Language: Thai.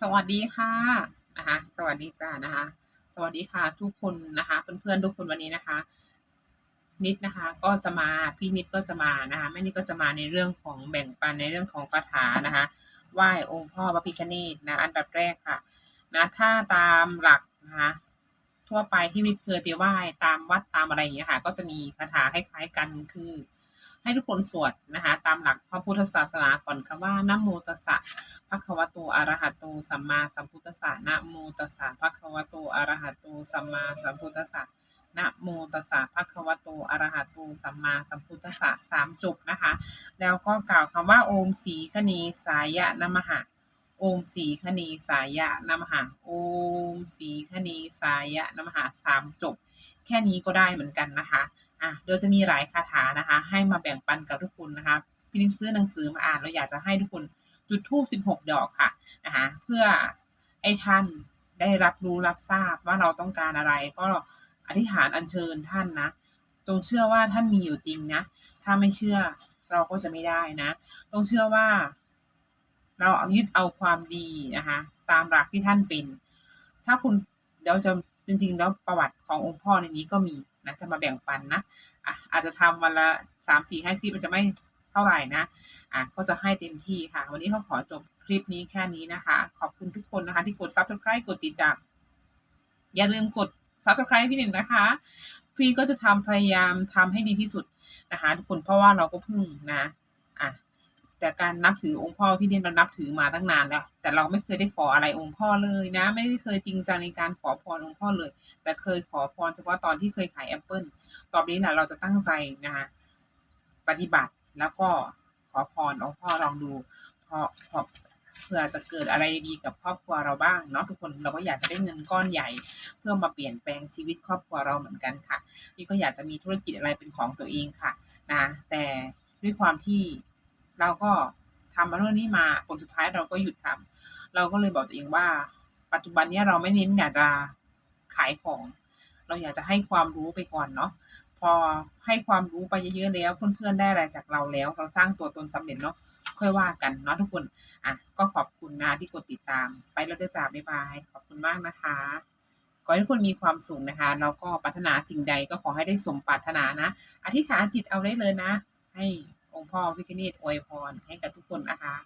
สวัสดีค่ะนะคะสวัสดีจ้านะคะ สวัสดีค่ะทุกคนนะคะเพื่อนๆทุกคนวันนี้นะคะ นิดนะคะก็จะมาพี่นิดก็จะมานะคะแม่นิดก็จะมาในเรื่องของแบ่งปันในเรื่องของคาถานะคะไหว้องค์พ่อพระพิฆเนศนะอันดับแรกค่ะนะถ้าตามหลักนะคะทั่วไปที่มิตรเคยไปไหว้ตามวัดตามอะไรอย่างเงี้ยค่ะ ก็จะมีคาถาคล้ายๆกันคือ ให้ทุกคนสวดนะคะ ตามหลักพระพุทธศาสนาก่อนคำว่านะโมตัสสะภะคะวะโตอะระหะโตสัมมาสัมพุทธัสสะนะโมตัสสะภะคะวะโตอะระหะโตสัมมาสัมพุทธัสสะนะโมตัสสะภะคะวะโตอะระหะโตสัมมาสัมพุทธัสสะสามจบนะคะ แล้วก็กล่าวคำว่าโอมสีคณีสายะนมหะโอมสีคณีสายะนมหะโอมสีคณีสายะนมหะสามจบ แค่นี้ก็ได้เหมือนกันนะคะ อะเดี๋ยวจะมีหลายคาถานะคะ ให้มาแบ่งปันกับทุกคนนะคะ พี่นิ้มซื้อหนังสือมาอ่านเราอยากจะให้ทุกคนจุดธูป16ดอกค่ะนะคะเพื่อให้ท่านได้รับรู้รับทราบว่าเราต้องการอะไร ก็อธิษฐานอัญเชิญท่านนะจงเชื่อว่าท่านมีอยู่จริงนะ ถ้าไม่เชื่อเราก็จะไม่ได้นะต้องเชื่อว่า เราเอายึดเอาความดีนะคะตามหลักที่ท่านเป็น ถ้าคุณเดี๋ยวจะจริงๆ แล้วประวัติขององค์พ่อในนี้ก็มีนะจะมาแบ่งปันนะอะอาจจะทำวันละสามสี่ห้าคลิปมันจะไม่เท่าไหร่นะอะก็จะให้เต็มที่ค่ะ วันนี้เขาขอจบคลิปนี้แค่นี้นะคะ ขอบคุณทุกคนนะคะ ที่กด subscribe กดติดตามอย่าลืมกด subscribe พี่หนึ่งนะคะพี่ก็จะทำพยายามทำให้ดีที่สุดนะคะ ทุกคนเพราะว่าเราก็เพิ่งนะอะ แต่การนับถือองค์พ่อพี่เด่นเรานับถือมาตั้งนานแล้ว แต่เราไม่เคยได้ขออะไรองค์พ่อเลยนะ ไม่ได้เคยจริงจังในการขอพรองค์พ่อเลย แต่เคยขอพรเฉพาะตอนที่เคยขายแอปเปิลตอนนี้นะเราจะตั้งใจนะคะปฏิบัติแล้วก็ขอพรองค์พ่อลองดูเพราะเพื่อจะเกิดอะไรดีกับครอบครัวเราบ้างเนาะทุกคนเราก็อยากจะได้เงินก้อนใหญ่ เพื่อมาเปลี่ยนแปลงชีวิตครอบครัวเราเหมือนกันค่ะ นี่ก็อยากจะมีธุรกิจอะไรเป็นของตัวเองค่ะนะแต่ด้วยความที่ เราก็ทำมาเรื่องนี้มาผลสุดท้ายเราก็หยุดทำเราก็เลยบอกตัวเองว่า ปัจจุบันนี้เราไม่เน้นอยากจะขายของ เราอยากจะให้ความรู้ไปก่อนเนาะพอให้ความรู้ไปเยอะๆแล้วเพื่อนๆได้อะไรจากเราแล้ว เราสร้างตัวตนสำเร็จเนาะค่อยว่ากันเนาะทุกคนอะก็ขอบคุณนะที่กดติดตาม ไปแล้วเด้อจ้าบ๊ายบายขอบคุณมากนะคะขอให้ทุกคนมีความสุขนะคะ แล้วก็ปรารถนาสิ่งใดก็ขอให้ได้สมปรารถนานะ อธิษฐานจิตเอาได้เลยนะ ให้ ของพ่อวิกเนตอวยพรให้กับทุกคนนะคะ